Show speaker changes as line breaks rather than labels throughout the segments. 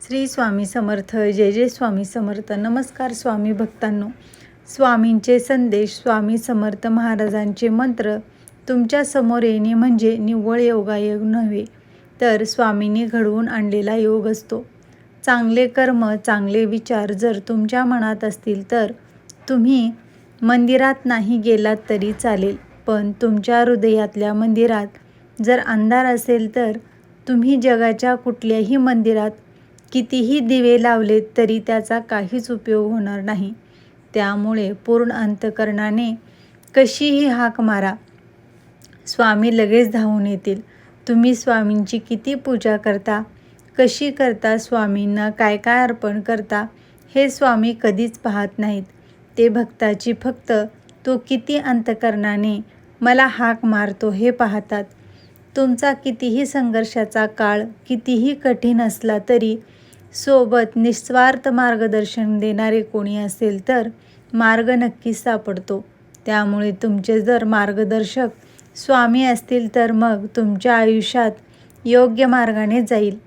श्री स्वामी समर्थ जय जय स्वामी समर्थ. नमस्कार स्वामी भक्तांनो. स्वामींचे संदेश स्वामी समर्थ महाराजांचे मंत्र तुमच्यासमोर येणे म्हणजे निव्वळ योगायोग नव्हे तर स्वामींनी घडवून आणलेला योग असतो. चांगले कर्म चांगले विचार जर तुमच्या मनात असतील तर तुम्ही मंदिरात नाही गेलात तरी चालेल पण तुमच्या हृदयातल्या मंदिरात जर अंधार असेल तर तुम्ही जगाच्या कुठल्याही मंदिरात कितीही दिवे लावलेत तरी त्याचा काहीच उपयोग होणार नाही. त्यामुळे पूर्ण अंतकरणाने कशीही हाक मारा स्वामी लगेच धावून येतील. तुम्ही स्वामींची किती पूजा करता कशी करता स्वामींना काय काय अर्पण करता हे स्वामी कधीच पाहत नाहीत. ते भक्ताची फक्त तो किती अंतकरणाने मला हाक मारतो हे पाहतात. तुमचा कितीही संघर्षाचा काळ कितीही कठीण असला तरी सोबत निस्वार्थ मार्गदर्शन देणारे कोणी असेल तर मार्ग नक्कीच सापडतो. त्यामुळे तुमचे जर मार्गदर्शक स्वामी असतील तर मग तुमच्या आयुष्यात योग्य मार्गाने जाईल.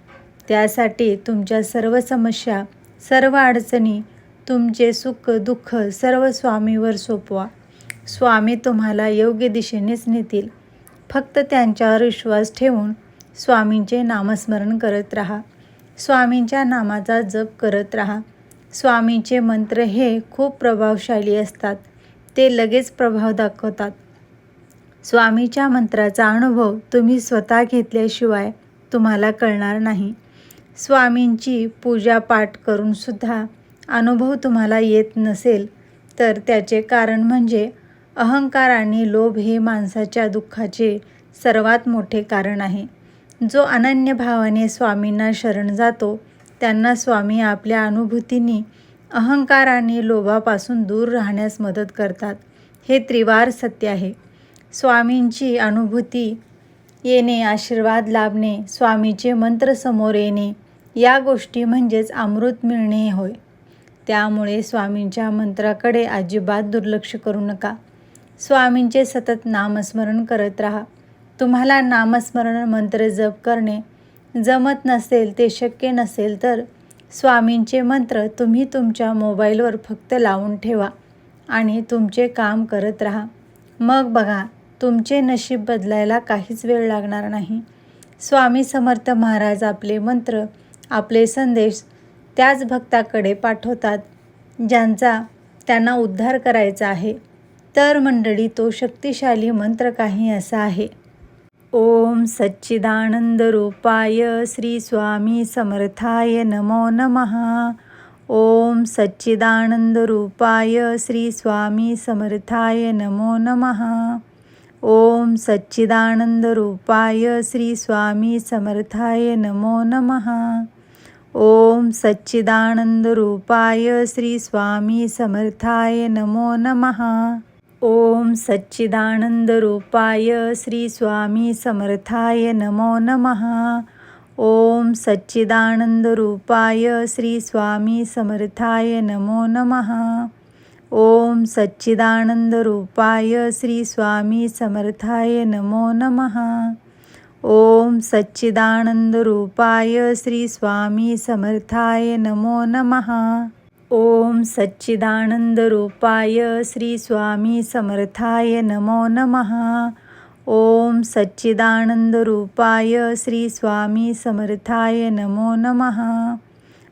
त्यासाठी तुमच्या सर्व समस्या सर्व अडचणी तुमचे सुख दुःख सर्व स्वामीवर सोपवा. स्वामी तुम्हाला योग्य दिशेनेच नेतील. फक्त त्यांच्यावर विश्वास ठेवून स्वामींचे नामस्मरण करत राहा. स्वामींच्या नामाचा जप करत राहा. स्वामींचे मंत्र हे खूप प्रभावशाली असतात. ते लगेच प्रभाव दाखवतात. स्वामीच्या मंत्राचा अनुभव तुम्ही स्वतः घेतल्याशिवाय तुम्हाला कळणार नाही. स्वामींची पूजा पाठ करूनसुद्धा अनुभव तुम्हाला येत नसेल तर त्याचे कारण म्हणजे अहंकार आणि लोभ हे माणसाच्या दुःखाचे सर्वात मोठे कारण आहे. जो अनन्य भावाने स्वामींना शरण जातो त्यांना स्वामी आपल्या अनुभूतींनी अहंकार आणि लोभापासून दूर राहण्यास मदत करतात. हे त्रिवार सत्य आहे. स्वामींची अनुभूती येणे आशीर्वाद लाभणे स्वामीचे मंत्र समोर येणे या गोष्टी म्हणजेच अमृत मिळणे होय. त्यामुळे स्वामींच्या मंत्राकडे अजिबात दुर्लक्ष करू नका. स्वामींचे सतत नामस्मरण करत राहा. तुम्हाला नामस्मरण मंत्र जप करणे जमत नसेल ते शक्य नसेल तर स्वामींचे मंत्र तुम्ही तुमच्या मोबाईलवर फक्त लावून ठेवा आणि तुमचे काम करत राहा. मग बघा तुमचे नशीब बदलायला काहीच वेळ लागणार नाही. स्वामी समर्थ महाराज आपले मंत्र आपले संदेश त्याच भक्ताकडे पाठवतात ज्यांचा त्यांना उद्धार करायचा आहे. तर मंडळी तो शक्तिशाली मंत्र काही असा आहे. ओम सच्चिदानंद रूपाय श्री स्वामी समर्थाय नमो नमः. ओम सच्चिदानंद रूपाय श्री स्वामी समर्थाय नमो नमः. ओम सच्चिदानंद रूपाय श्री स्वामी समर्थाय नमो नमः. ओम सच्चिदानंद रूपाय श्री स्वामी समर्थाय नमो नमः. ओम सच्चिदानंद रूपाय श्री स्वामी समर्थाय नमो नमः। ओम सच्चिदानंद रूपाय श्री स्वामी समर्थाय नमो नमः। ओम सच्चिदानंद रूपाय श्री स्वामी समर्थाय नमो नमः। ओम सच्चिदानंद रूपाय श्री स्वामी समर्थाय नमो नमः। ओम सच्चिदानंद रूपाय श्री स्वामी समर्थाय नमो नमः। ओम सच्चिदानंद रूपाय श्री स्वामी समर्थाय नमो नमः।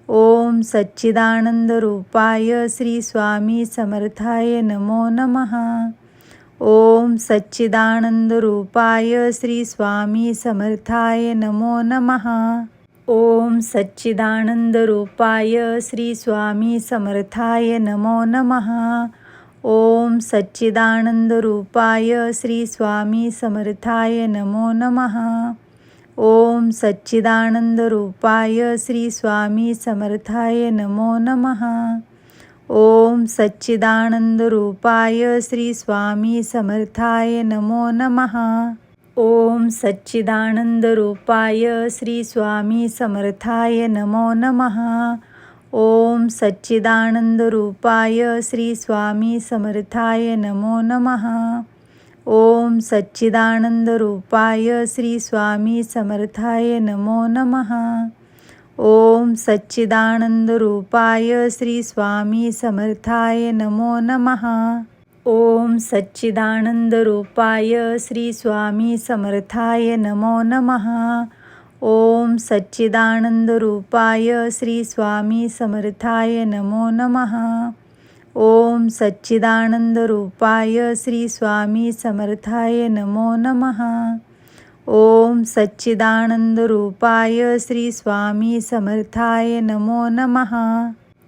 ओम सच्चिदानंद रूपाय श्री स्वामी समर्थाय नमो नमः। ओम सच्चिदानंद रूपाय श्री स्वामी समर्थाय नमो नमः। ओम सच्चिदानंद रूपाय श्री स्वामी समर्थाय नमो नमः। ओम सच्चिदानंद रूपाय श्री स्वामी समर्थाय नमो नमः। ओम सच्चिदानंद रूपाय श्री स्वामी समर्थाय नमो नमः। ओम सच्चिदानंद रूपाय श्री स्वामी समर्थाय नमो नमः। ओम सच्चिदानंद रूपाय श्री स्वामी समर्थाय नमो नमः। ओम सच्चिदानंद रूपाय श्री स्वामी समर्थाय नमो नमः। ओम सच्चिदानंद रूपाय श्री स्वामी समर्थाय नमो नमः। ओम सच्चिदानंदरूपाय श्री स्वामी समर्थाय नमो नमः। ओम सच्चिदानंदरूपाय श्री स्वामी समर्थाय नमो नमः. ओम सच्चिदानंदरूपाय श्री स्वामी समर्थाय नमो नमः. ओम सच्चिदानंदरूपाय श्री स्वामी समर्थाय नमो नमः. ओम सच्चिदानंदरूपाय श्री स्वामी समर्थाय नमो नमः.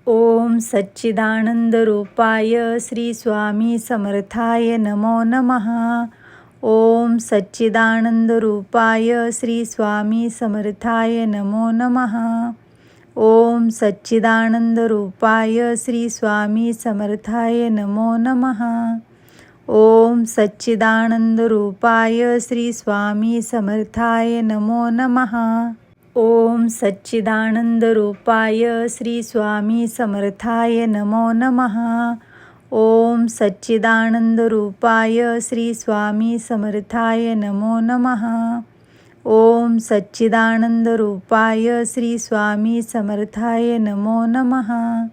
ओम सच्चिदानंदरूपाय श्री स्वामी समर्थाय नमो नमः. ओम सच्चिदानंदरूपाय श्री स्वामी समर्थाय नमो नमः. ओम सच्चिदानंदरूपाय श्री स्वामी समर्थाय नमो नमः. ओम सच्चिदानंदरूपाय श्री स्वामी समर्थाय नमो नमः. ओम सच्चिदानंदरूपाय श्री स्वामी समर्थाय नमो नमः। ओम सच्चिदानंदरूपाय श्री स्वामी समर्थाय नमो नमः। ओम सच्चिदानंदरूपाय श्री स्वामी समर्थाय नमो नमः।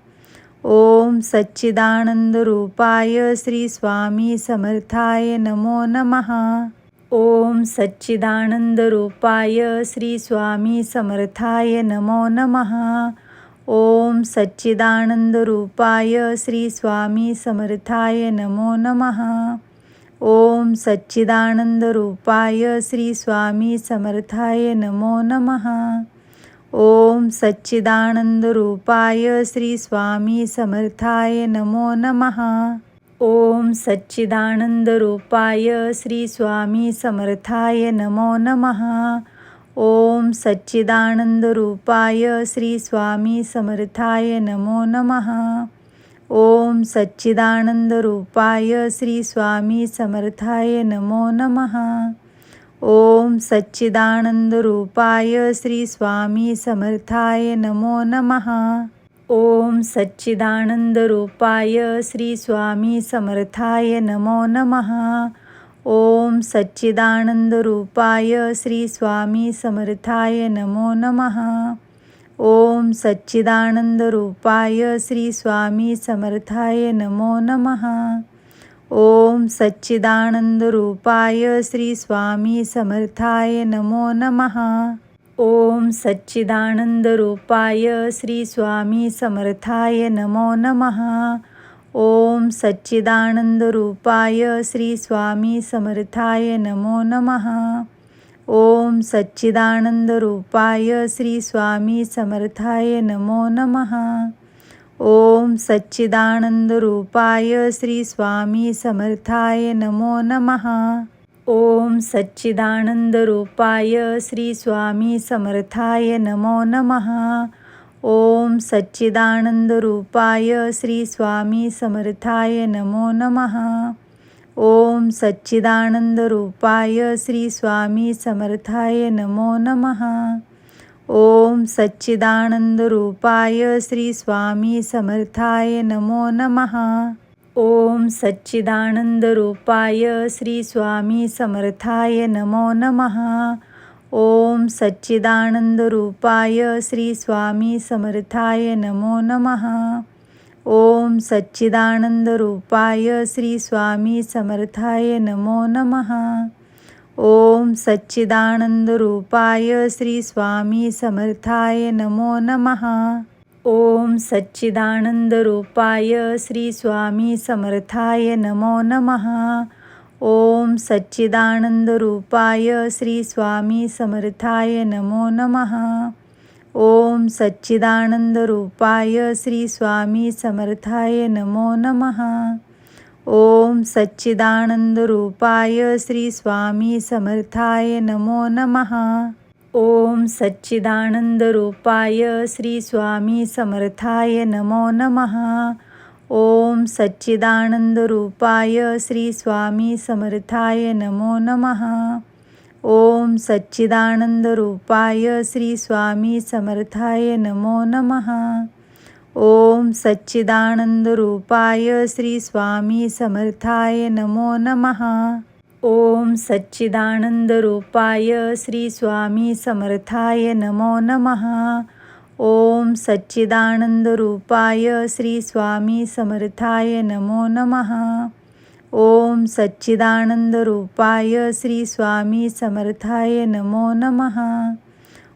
ओम सच्चिदानंदरूपाय श्री स्वामी समर्थाय नमो नमः। ओम सच्चिदानंदरूपाय श्री स्वामी समर्थाय नमो नमः। ओम सच्चिदानंदरूपाय श्री स्वामी समर्थाय नमो नमः। ओम सच्चिदानंदरूपाय श्री स्वामी समर्थाय नमो नमः। ओम सच्चिदानंदरूपाय श्री स्वामी समर्थाय नमो नमः। ओम सच्चिदानंदरूपाय श्री स्वामी समर्थाय नमो नमः। ओम सच्चिदानंदरूपाय श्री स्वामी समर्थाय नमो नमः। ओम सच्चिदानंदरूपाय श्री स्वामी समर्थाय नमो नमः। ओम सच्चिदानंदरूपाय श्री स्वामी समर्थाय नमो नमः। ओम सच्चिदानंदरूपाय श्री स्वामी समर्थाय नमो नमः। ओम सच्चिदानंदरूपाय श्री स्वामी समर्थाय नमो नमः। ओम सच्चिदानंदरूपाय श्री स्वामी समर्थाय नमो नमः। ओम सच्चिदानंदरूपाय श्री स्वामी समर्थाय नमो नमः। ओम सच्चिदानंदरूपाय श्री स्वामी समर्थाय नमो नमः. ओम सच्चिदानंदरूपाय श्री स्वामी समर्थाय नमो नमः. ओम सच्चिदानंदरूपाय श्री स्वामी समर्थाय नमो नमः. ओम सच्चिदानंदरूपाय श्री स्वामी समर्थाय नमो नमः. ओम सच्चिदानंदरूपाय श्री स्वामी समर्थाय नमो नमः। ओम सच्चिदानंदरूपाय श्री स्वामी समर्थाय नमो नमः। ओम सच्चिदानंदरूपाय श्री स्वामी समर्थाय नमो नमः। ओम सच्चिदानंदरूपाय श्री स्वामी समर्थाय नमो नमः। ओम सच्चिदानंदरूपाय श्री स्वामी समर्थाय नमो नमः। ओम सच्चिदानंदरूपाय श्री स्वामी समर्थाय नमो नमः। ओम सच्चिदानंदरूपाय श्री स्वामी समर्थाय नमो नमः। ओम सच्चिदानंदरूपाय श्री स्वामी समर्थाय नमो नमः। ओम सच्चिदानंदरूपाय श्री स्वामी समर्थाय नमो नमः। ओम सच्चिदानंदरूपाय श्री स्वामी समर्थाय नमो नमः। ओम सच्चिदानंदरूपाय श्री स्वामी समर्थाय नमो नमः। ओम सच्चिदानंदरूपाय श्री स्वामी समर्थाय नमो नमः। ओम सच्चिदानंदरूपाय श्री स्वामी समर्थाय नमो नमः. ओम सच्चिदानंदरूपाय श्री स्वामी समर्थाय नमो नमः. ओम सच्चिदानंदरूपाय श्री स्वामी समर्थाय नमो नमः. ओम सच्चिदानंदरूपाय श्री स्वामी समर्थाय नमो नमः. ओम सच्चिदानंदरूपाय श्री स्वामी समर्थाय नमो नमः. ओम सच्चिदानंदरूपाय श्री स्वामी समर्थाय नमो नमः. ओम सच्चिदानंदरूपाय श्री स्वामी समर्थाय नमो नमः.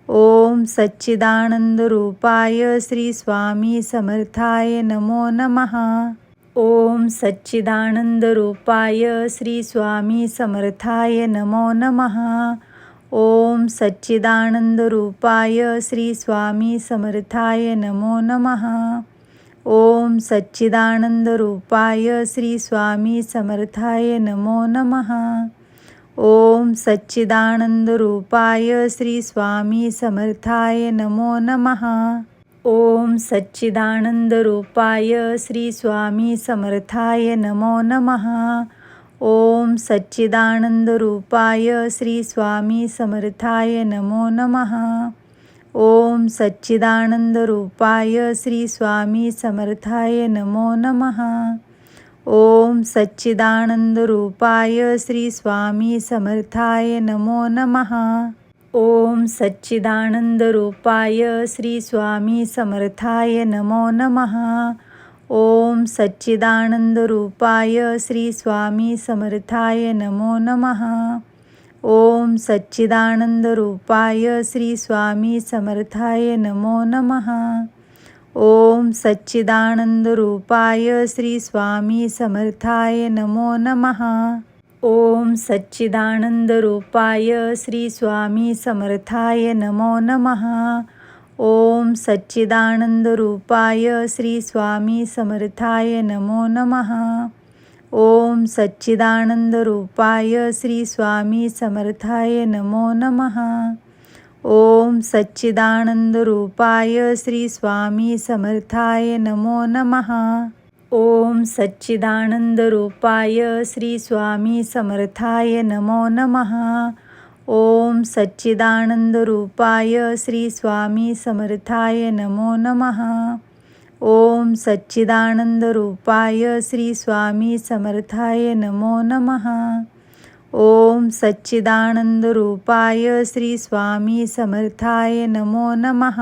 ओम सच्चिदानंदरूपाय श्री स्वामी समर्थाय नमो नमः. ओम सच्चिदानंदरूपाय श्री स्वामी समर्थाय नमो नमः। ओम सच्चिदानंदरूपाय श्री स्वामी समर्थाय नमो नमः। ओम सच्चिदानंदरूपाय श्री स्वामी समर्थाय नमो नमः। ओम सच्चिदानंदरूपाय श्री स्वामी समर्थाय नमो नमः। ओम सच्चिदानंदरूपाय श्री स्वामी समर्थाय नमो नमः। ओम सच्चिदानंदरूपाय श्री स्वामी समर्थाय नमो नमः। ओम सच्चिदानंदरूपाय श्री स्वामी समर्थाय नमो नमः। ओम सच्चिदानंदरूपाय श्री स्वामी समर्थाय नमो नमः। ओम सच्चिदानंदरूपाय श्री स्वामी समर्थाय नमो नमः। ओम सच्चिदानंदरूपाय श्री स्वामी समर्थाय नमो नमः। ओम सच्चिदानंदरूपाय श्री स्वामी समर्थाय नमो नमः। ओम सच्चिदानंदरूपाय श्री स्वामी समर्थाय नमो नमः। ओम सच्चिदानंदरूपाय श्री स्वामी समर्थाय नमो नमः। ओम सच्चिदानंदरूपाय श्री स्वामी समर्थाय नमो नमः। ओम सच्चिदानंदरूपाय श्री स्वामी समर्थाय नमो नमः। ओम सच्चिदानंदरूपाय श्री स्वामी समर्थाय नमो नमः। ओम सच्चिदानंदरूपाय श्री स्वामी समर्थाय नमो नमः। ओम सच्चिदानंदरूपाय श्री स्वामी समर्थाय नमो नमः। ओम सच्चिदानंदरूपाय श्री स्वामी समर्थाय नमो नमः। ओम सच्चिदानंदरूपाय श्री स्वामी समर्थाय नमो नमः।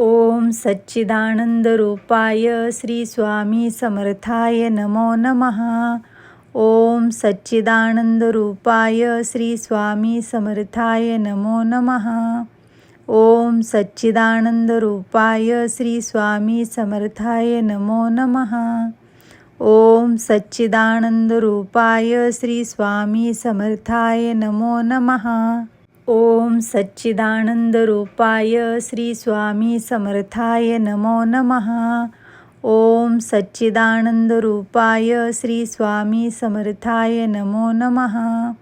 ओम सच्चिदानंदरूपाय श्री स्वामी समर्थाय नमो नमः। ओम सच्चिदानंदरूपाय श्री स्वामी समर्थाय नमो नमः। ओम सच्चिदानंदरूपाय श्री स्वामी समर्थाय नमो नमः। ओम सच्चिदानंदरूपाय श्री स्वामी समर्थाय नमो नमः। ओम सच्चिदानंदरूपाय श्री स्वामी समर्थाय नमो नमः. ओम सच्चिदानंदरूपाय श्री स्वामी समर्थाय नमो नमः.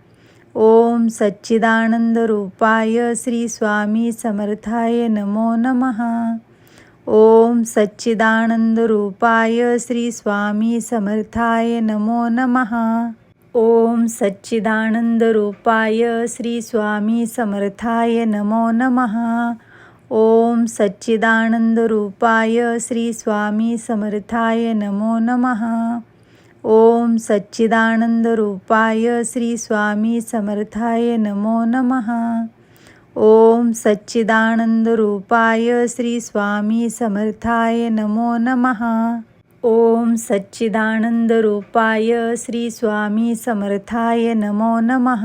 ओम सच्चिदानंदरूपाय श्री स्वामी समर्थाय नमो नमः. ओम सच्चिदानंदरूपाय श्री स्वामी समर्थाय नमो नमः. ओम सच्चिदानंदरूपाय श्री स्वामी समर्थाय नमो नमः. ओम सच्चिदानंदरूपाय श्री स्वामी समर्थाय नमो नमः. ओम सच्चिदानंदरूपाय श्री स्वामी समर्थाय नमो नमः. ओम सच्चिदानंदरूपाय श्री स्वामी समर्थाय नमो नमः. ओम सच्चिदानंदरूपाय श्री स्वामी समर्थाय नमो नमः।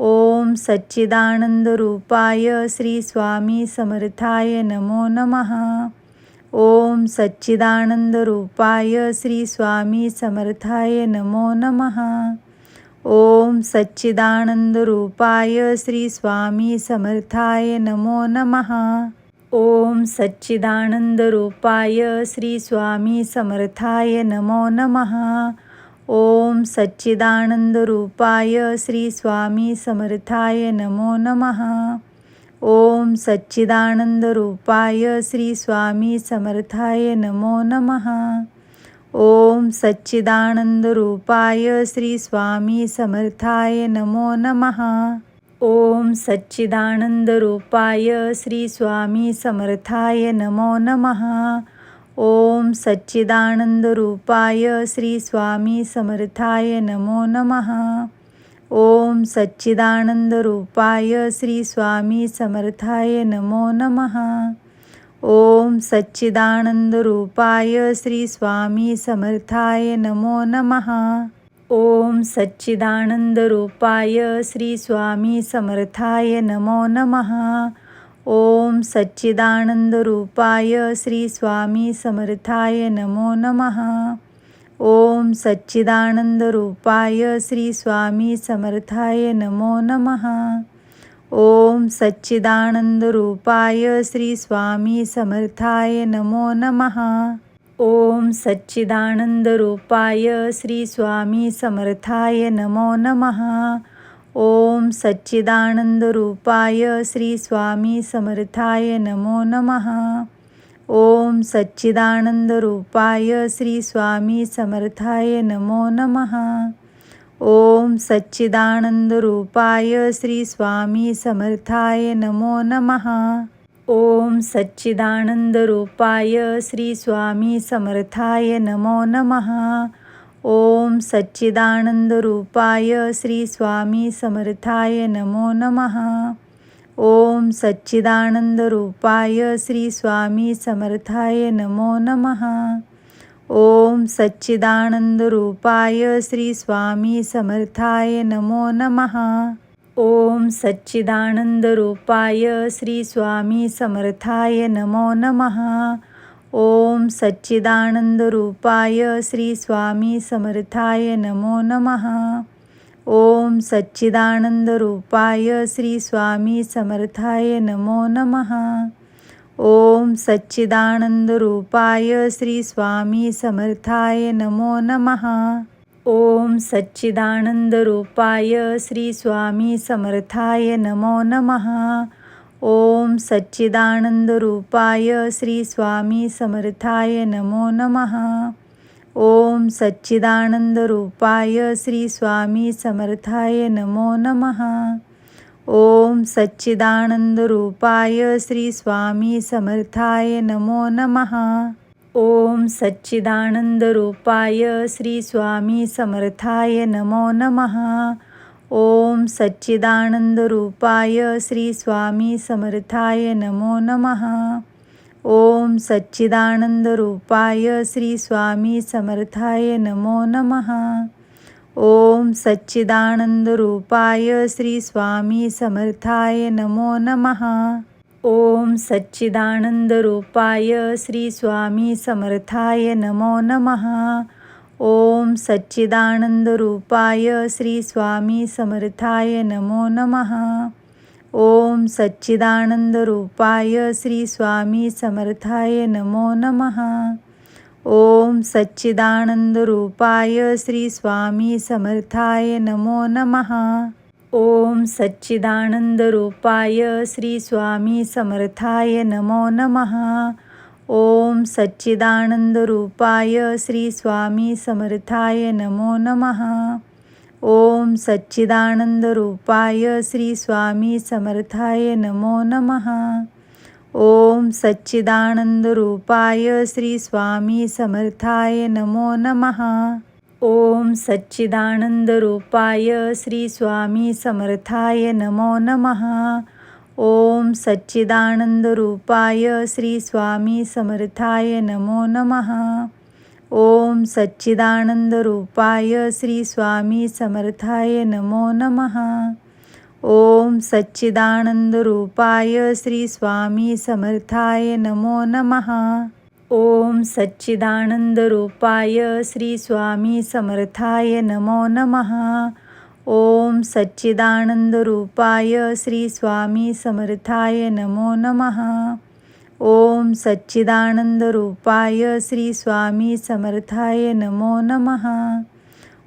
ओम सच्चिदानंदरूपाय श्री स्वामी समर्थाय नमो नमः। ओम सच्चिदानंदरूपाय श्री स्वामी समर्थाय नमो नमः। ओम सच्चिदानंदरूपाय श्री स्वामी समर्थाय नमो नमः। ओम सच्चिदानंदरूपाय श्री स्वामी समर्थाय नमो नमः। ओम सच्चिदानंदरूपाय श्री स्वामी समर्थाय नमो नमः। ओम सच्चिदानंदरूपाय श्री स्वामी समर्थाय नमो नमः। ओम सच्चिदानंदरूपाय श्री स्वामी समर्थाय नमो नमः। ओम सच्चिदानंदरूपाय श्री स्वामी समर्थाय नमो नमः। ओम सच्चिदानंदरूपाय श्री स्वामी समर्थाय नमो नमः। ओम सच्चिदानंदरूपाय श्री स्वामी समर्थाय नमो नमः। ओम सच्चिदानंदरूपाय श्री स्वामी समर्थाय नमो नमः। ओम सच्चिदानंदरूपाय श्री स्वामी समर्थाय नमो नमः। ओम सच्चिदानंदरूपाय श्री स्वामी समर्थाय नमो नमः। ओम सच्चिदानंदरूपाय श्री स्वामी समर्थाय नमो नमः। ओम सच्चिदानंदरूपाय श्री स्वामी समर्थाय नमो नमः। ओम सच्चिदानंदरूपाय श्री स्वामी समर्थाय नमो नमः। ओम सच्चिदानंदरूपाय श्री स्वामी समर्थाय नमो नमः। ओम सच्चिदानंदरूपाय श्री स्वामी समर्थाय नमो नमः। ओम सच्चिदानंदरूपाय श्री स्वामी समर्थाय नमो नमः। ओम सच्चिदानंदरूपाय श्री स्वामी समर्थाय नमो नमः। ओम सच्चिदानंदरूपाय श्री स्वामी समर्थाय नमो नमः। ओम सच्चिदानंदरूपाय श्री स्वामी समर्थाय नमो नमः। ओम सच्चिदानंदरूपाय श्री स्वामी समर्थाय नमो नमः। ओम सच्चिदानंदरूपाय श्री स्वामी समर्थाय नमो नमः। ओम सच्चिदानंदरूपाय श्री स्वामी समर्थाय नमो नमः। ओम सच्चिदानंदरूपाय श्री स्वामी समर्थाय नमो नमः। ओम सच्चिदानंदरूपाय श्री स्वामी समर्थाय नमो नमः। ओम सच्चिदानंदरूपाय श्री स्वामी समर्थाय नमो नमः. ओम सच्चिदानंदरूपाय श्री स्वामी समर्थाय नमो नमः. ओम सच्चिदानंदरूपाय श्री स्वामी समर्थाय नमो नमः. ओम सच्चिदानंदरूपाय श्री स्वामी समर्थाय नमो नमः. ओम सच्चिदानंदरूपाय श्री स्वामी समर्थाय नमो नमः। ओम सच्चिदानंदरूपाय श्री स्वामी समर्थाय नमो नमः। ओम सच्चिदानंदरूपाय श्री स्वामी समर्थाय नमो नमः। ओम सच्चिदानंदरूपाय श्री स्वामी समर्थाय नमो नमः। ओम सच्चिदानंदरूपाय श्री स्वामी समर्थाय नमो नमः. ओम सच्चिदानंदरूपाय श्री स्वामी समर्थाय नमो नमः. ओम सच्चिदानंदरूपाय श्री स्वामी समर्थाय नमो नमः. ओम सच्चिदानंदरूपाय श्री स्वामी समर्थाय नमो नमः. ओम सच्चिदानंदरूपाय श्री स्वामी समर्थाय नमो नमः। ओम सच्चिदानंदरूपाय श्री स्वामी समर्थाय नमो नमः। ओम सच्चिदानंदरूपाय श्री स्वामी समर्थाय नमो नमः। ओम सच्चिदानंदरूपाय श्री स्वामी समर्थाय नमो नमः। ओम सच्चिदानंदरूपाय श्री स्वामी समर्थाय नमो नमः। ओम सच्चिदानंदरूपाय श्री स्वामी समर्थाय नमो नमः। ओम सच्चिदानंदरूपाय श्री स्वामी समर्थाय नमो नमः। ओम सच्चिदानंदरूपाय श्री स्वामी समर्थाय नमो नमः। ओम सच्चिदानंदरूपाय श्री स्वामी समर्थाय नमो नमः। ओम सच्चिदानंदरूपाय श्री स्वामी समर्थाय नमो नमः। ओम सच्चिदानंदरूपाय श्री स्वामी समर्थाय नमो नमः।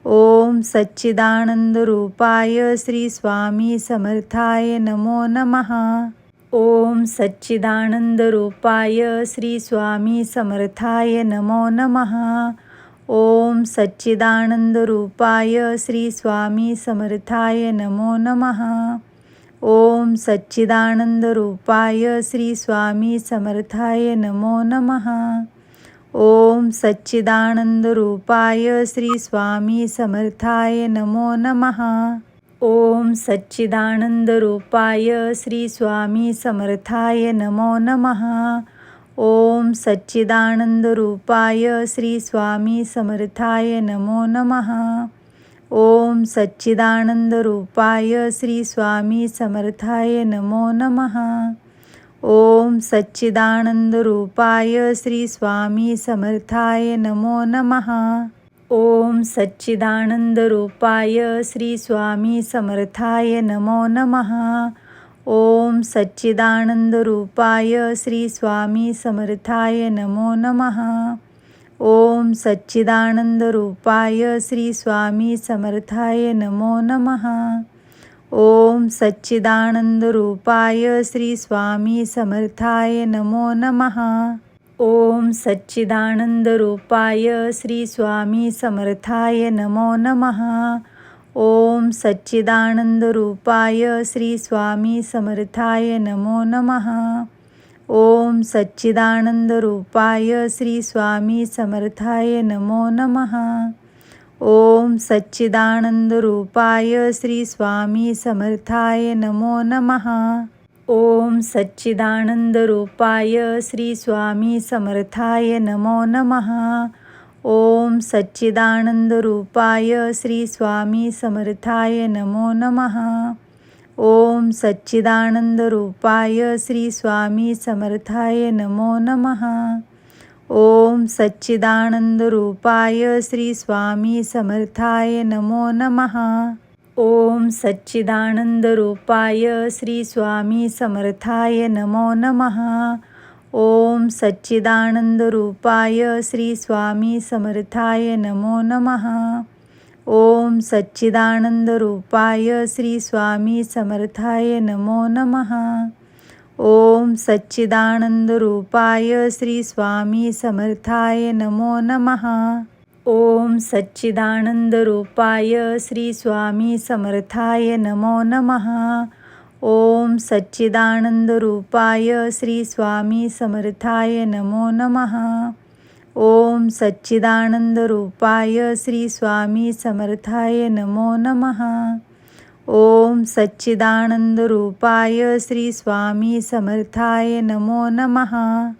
ओम सच्चिदानंदरूपाय श्री स्वामी समर्थाय नमो नमः। ओम सच्चिदानंदरूपाय श्री स्वामी समर्थाय नमो नमः। ओम सच्चिदानंदरूपाय श्री स्वामी समर्थाय नमो नमः। ओम सच्चिदानंदरूपाय श्री स्वामी समर्थाय नमो नमः। ओम सच्चिदानंदरूपाय श्री स्वामी समर्थाय नमो नमः। ओम सच्चिदानंदरूपाय श्री स्वामी समर्थाय नमो नमः। ओम सच्चिदानंदरूपाय श्री स्वामी समर्थाय नमो नमः। ओम सच्चिदानंदरूपाय श्री स्वामी समर्थाय नमो नमः। ओम सच्चिदानंदरूपाय श्री स्वामी समर्थाय नमो नमः। ओम सच्चिदानंदरूपाय श्री स्वामी समर्थाय नमो नमः। ओम सच्चिदानंदरूपाय श्री स्वामी समर्थाय नमो नमः। ओम सच्चिदानंदरूपाय श्री स्वामी समर्थाय नमो नमः। ओम सच्चिदानंदरूपाय श्री स्वामी समर्थाय नमो नमः। ओम सच्चिदानंदरूपाय श्री स्वामी समर्थाय नमो नमः. ओम सच्चिदानंदरूपाय श्री स्वामी समर्थाय नमो नमः. ओम सच्चिदानंदरूपाय श्री स्वामी समर्थाय नमो नमः. ओम सच्चिदानंदरूपाय श्री स्वामी समर्थाय नमो नमः. ओम सच्चिदानंदरूपाय श्री स्वामी समर्थाय नमो नमः. ओम सच्चिदानंदरूपाय श्री स्वामी समर्थाय नमो नमः. ओम सच्चिदानंदरूपाय श्री स्वामी समर्थाय नमो नमः. ओम सच्चिदानंदरूपाय श्री स्वामी समर्थाय नमो नमः. ओम सच्चिदानंदरूपाय श्री स्वामी समर्थाय नमो नमः. ओम सच्चिदानंदरूपाय श्री स्वामी समर्थाय नमो नमः. ओम सच्चिदानंदरूपाय श्री स्वामी समर्थाय नमो नमः. ओम सच्चिदानंदरूपाय श्री स्वामी समर्थाय नमो नमः. ओम सच्चिदानंदरूपाय श्री स्वामी समर्थाय नमो नमः. ओम सच्चिदानंदरूपाय श्री स्वामी समर्थाय नमो नमः. ओम सच्चिदानंदरूपाय श्री स्वामी समर्थाय नमो नमः. ओम सच्चिदानंदरूपाय श्री स्वामी समर्थाय नमो नमः.